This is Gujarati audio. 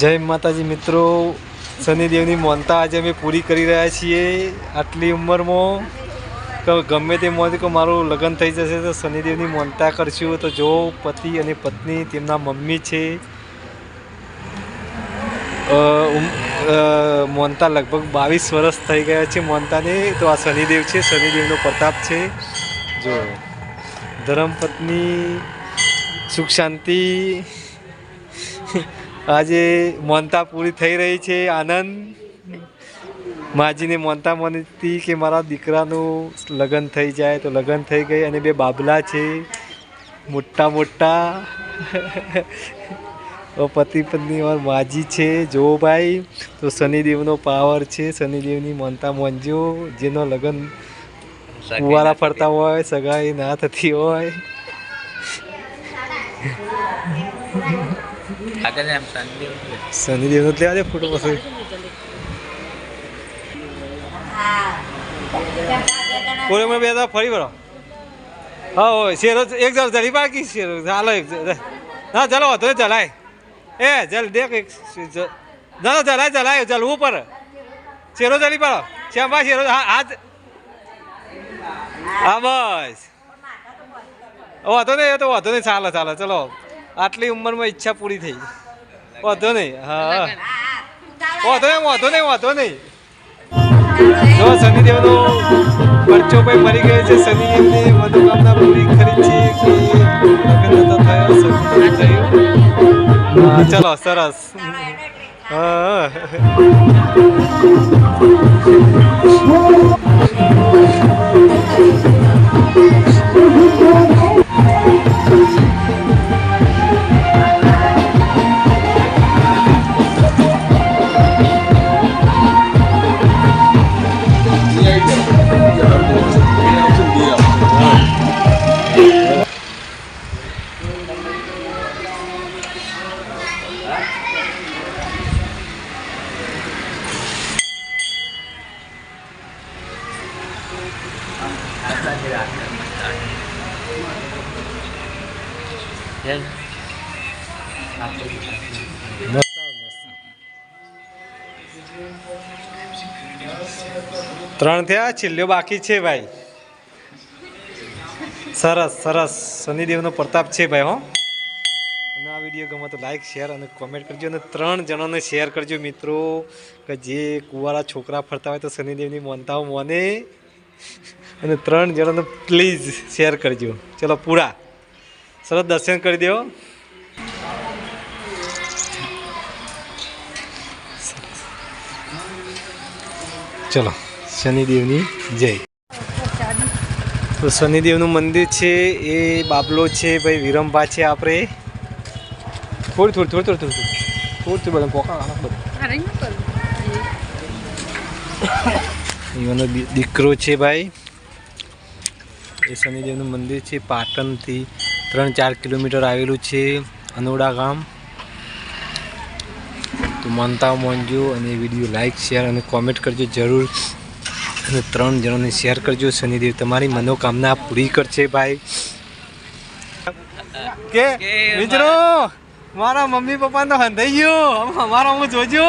જય માતાજી મિત્રો. શનિદેવની મોનતા આજે અમે પૂરી કરી રહ્યા છીએ. આટલી ઉંમરમાં ગમે તે મોજ કે મારું લગ્ન થઈ જશે તો શનિદેવની મોનતા કરશું. તો જો પતિ અને પત્ની તેમના મમ્મી છે મોનતા લગભગ બાવીસ વર્ષ થઈ ગયા છે મોનતાને. તો આ શનિદેવ છે, શનિદેવનો પ્રતાપ છે. જો ધર્મપત્ની સુખ શાંતિ આજે મોનતા પૂરી થઈ રહી છે આનંદ. માજીને મોનતા મનતી કે મારા દીકરાનું લગ્ન થઈ જાય તો લગ્ન થઈ ગઈ અને બે બાબલા છે મોટા મોટા. પતિ પત્ની ઓર માજી છે. જો ભાઈ તો શનિદેવનો પાવર છે. શનિદેવની મોનતા મોનજો જેનો લગ્ન કુવારા ફરતા હોય સગાઈ ના થતી હોય. આગળ એમ શનિદેવનો જ લેવા દે ફોટો પછી. બે દા ફરી વળો. હા હોય શેરો એક જણ જડી બાકી શેરો. ચાલો એક ના ચાલો વાંધો નહીં ચલાય. એ જલ દેખ એક ના ના ચલાય ચલાય ચલવું પર શેરો જલી પાડો. શ્યામબા શેરો હા હા બસ. વાંધો નહીં એ તો વાંધો નહીં. ચાલે ચાલે ચલો. આટલી ઉંમરમાં ઈચ્છા પૂરી થઈ વાંધો નહીં. હા વાંધો નહીં વાંધો નહીં વાંધો નહીં. જો શનિદેવનો પરચો ભાઈ મરી ગયો છે. શનિદેવની મનોકામના પૂરી કરી છે કે લગ્ન નતો થયો શનિદેવ થયું. હા ચલો સરસ. હા ત્રણ થયા, છેલ્લો બાકી છે ભાઈ. સરસ સરસ. શનિદેવનો પ્રતાપ છે ભાઈ, હો. અને આ વીડિયો ગમે તો લાઈક શેર અને કોમેન્ટ કરજો અને ત્રણ જણાને શેર કરજો મિત્રો, કે જે કુવારા છોકરા ફરતા હોય તો શનિદેવની મોનતાઓ મોને. અને ત્રણ જણાને પ્લીઝ શેર કરજો. ચલો, પૂરા. સરસ દર્શન કરી દો ચલો, શનિદેવની જય. તો શનિદેવનું મંદિર છે, એ બાબલો છે, ભાઈ વિરંભા છે આપણે. થોડી થોડી થોડી થોડી થોડી. થોડી થોડી બધા આના બધા એવાનો દીકરો છે ભાઈ. એ શનિદેવનું મંદિર છે પાટણથી ત્રણ ચાર કિલોમીટર આવેલું છે અનોડા ગામ. તો માનતા માનજો અને વીડિયો લાઈક શેર અને કોમેન્ટ કરજો જરૂર. અને ત્રણ જણોને શેર કરજો. શનિદેવ તમારી મનોકામના પૂરી કરશે ભાઈ. કે મિત્રો મારા મમ્મી પપ્પા તો હંધાઈ ગયો. અમારા હું જોજો.